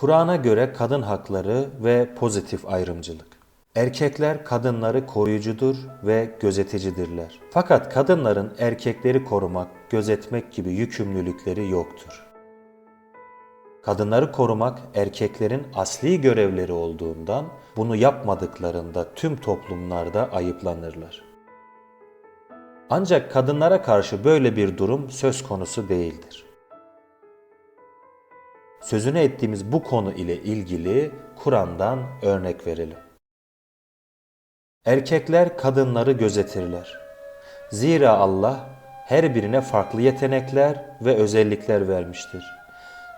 Kur'an'a göre kadın hakları ve pozitif ayrımcılık. Erkekler kadınları koruyucudur ve gözeticidirler. Fakat kadınların erkekleri korumak, gözetmek gibi yükümlülükleri yoktur. Kadınları korumak erkeklerin asli görevleri olduğundan bunu yapmadıklarında tüm toplumlarda ayıplanırlar. Ancak kadınlara karşı böyle bir durum söz konusu değildir. Sözünü ettiğimiz bu konu ile ilgili Kur'an'dan örnek verelim. Erkekler kadınları gözetirler. Zira Allah her birine farklı yetenekler ve özellikler vermiştir.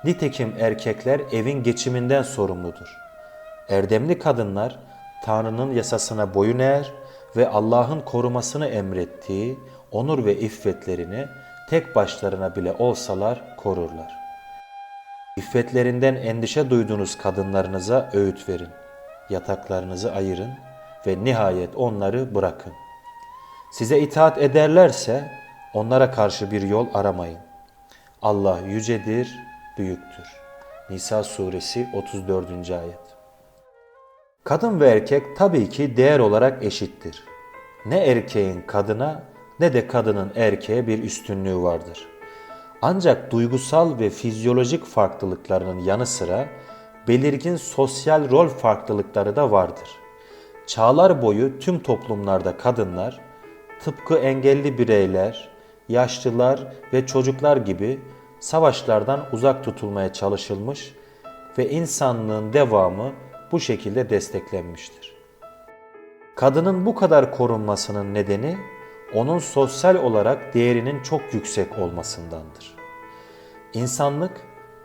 Nitekim erkekler evin geçiminden sorumludur. Erdemli kadınlar Tanrı'nın yasasına boyun eğer ve Allah'ın korumasını emrettiği onur ve iffetlerini tek başlarına bile olsalar korurlar. İffetlerinden endişe duyduğunuz kadınlarınıza öğüt verin. Yataklarınızı ayırın ve nihayet onları bırakın. Size itaat ederlerse onlara karşı bir yol aramayın. Allah yücedir, büyüktür. Nisa suresi 34. ayet. Kadın ve erkek tabii ki değer olarak eşittir. Ne erkeğin kadına ne de kadının erkeğe bir üstünlüğü vardır. Ancak duygusal ve fizyolojik farklılıklarının yanı sıra belirgin sosyal rol farklılıkları da vardır. Çağlar boyu tüm toplumlarda kadınlar tıpkı engelli bireyler, yaşlılar ve çocuklar gibi savaşlardan uzak tutulmaya çalışılmış ve insanlığın devamı bu şekilde desteklenmiştir. Kadının bu kadar korunmasının nedeni onun sosyal olarak değerinin çok yüksek olmasındandır. İnsanlık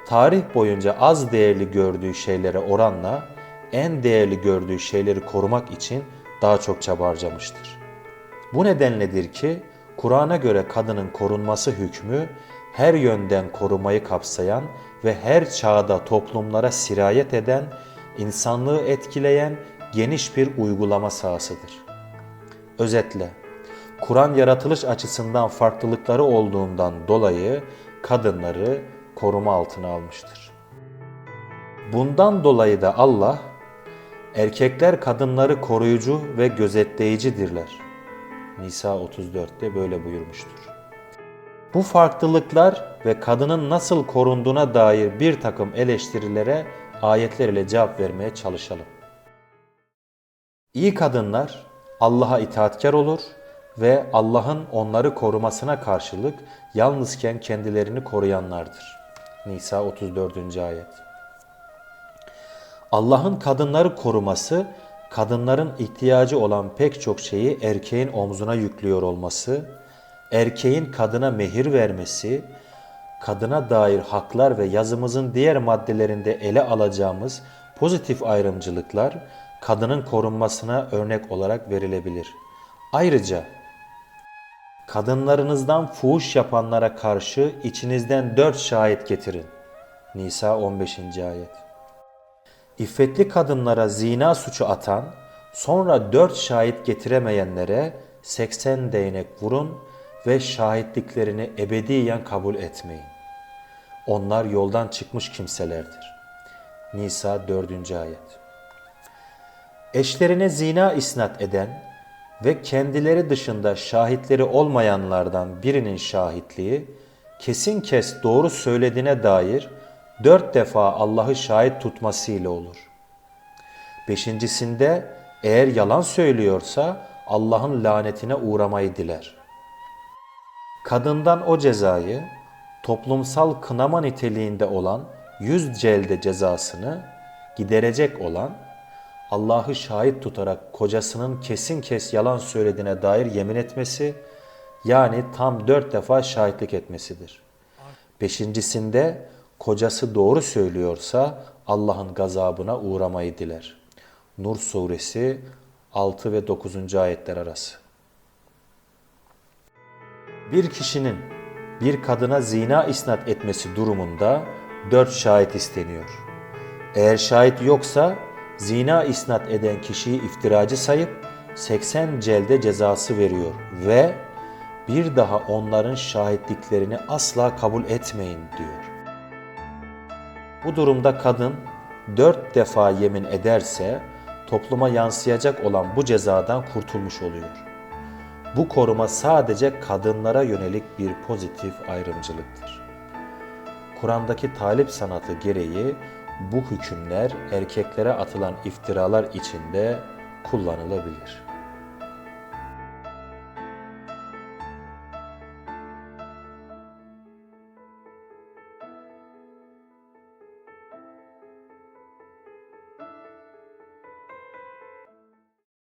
tarih boyunca az değerli gördüğü şeylere oranla en değerli gördüğü şeyleri korumak için daha çok çaba harcamıştır. Bu nedenledir ki Kur'an'a göre kadının korunması hükmü her yönden korumayı kapsayan ve her çağda toplumlara sirayet eden, insanlığı etkileyen geniş bir uygulama sahasıdır. Özetle, Kur'an yaratılış açısından farklılıkları olduğundan dolayı kadınları koruma altına almıştır. Bundan dolayı da Allah, erkekler kadınları koruyucu ve gözetleyicidirler. Nisa 34'te böyle buyurmuştur. Bu farklılıklar ve kadının nasıl korunduğuna dair bir takım eleştirilere ayetler ile cevap vermeye çalışalım. İyi kadınlar Allah'a itaatkar olur ve Allah'ın onları korumasına karşılık yalnızken kendilerini koruyanlardır. Nisa 34. ayet. Allah'ın kadınları koruması, kadınların ihtiyacı olan pek çok şeyi erkeğin omzuna yüklüyor olması, erkeğin kadına mehir vermesi, kadına dair haklar ve yazımızın diğer maddelerinde ele alacağımız pozitif ayrımcılıklar kadının korunmasına örnek olarak verilebilir. Ayrıca kadınlarınızdan fuhuş yapanlara karşı içinizden dört şahit getirin. Nisa 15. ayet. İffetli kadınlara zina suçu atan, sonra dört şahit getiremeyenlere 80 değnek vurun ve şahitliklerini ebediyen kabul etmeyin. Onlar yoldan çıkmış kimselerdir. Nisa 4. ayet. Eşlerine zina isnat eden ve kendileri dışında şahitleri olmayanlardan birinin şahitliği kesin kes doğru söylediğine dair dört defa Allah'ı şahit tutmasıyla olur. Beşincisinde eğer yalan söylüyorsa Allah'ın lanetine uğramayı diler. Kadından o cezayı toplumsal kınama niteliğinde olan yüz celde cezasını giderecek olan Allah'ı şahit tutarak kocasının kesin kes yalan söylediğine dair yemin etmesi yani tam dört defa şahitlik etmesidir. Beşincisinde kocası doğru söylüyorsa Allah'ın gazabına uğramayı diler. Nur suresi 6 ve 9. ayetler arası. Bir kişinin bir kadına zina isnat etmesi durumunda dört şahit isteniyor. Eğer şahit yoksa zina isnat eden kişiyi iftiracı sayıp 80 celde cezası veriyor ve bir daha onların şahitliklerini asla kabul etmeyin diyor. Bu durumda kadın dört defa yemin ederse topluma yansıyacak olan bu cezadan kurtulmuş oluyor. Bu koruma sadece kadınlara yönelik bir pozitif ayrımcılıktır. Kur'an'daki talip sanatı gereği bu hükümler erkeklere atılan iftiralar içinde kullanılabilir.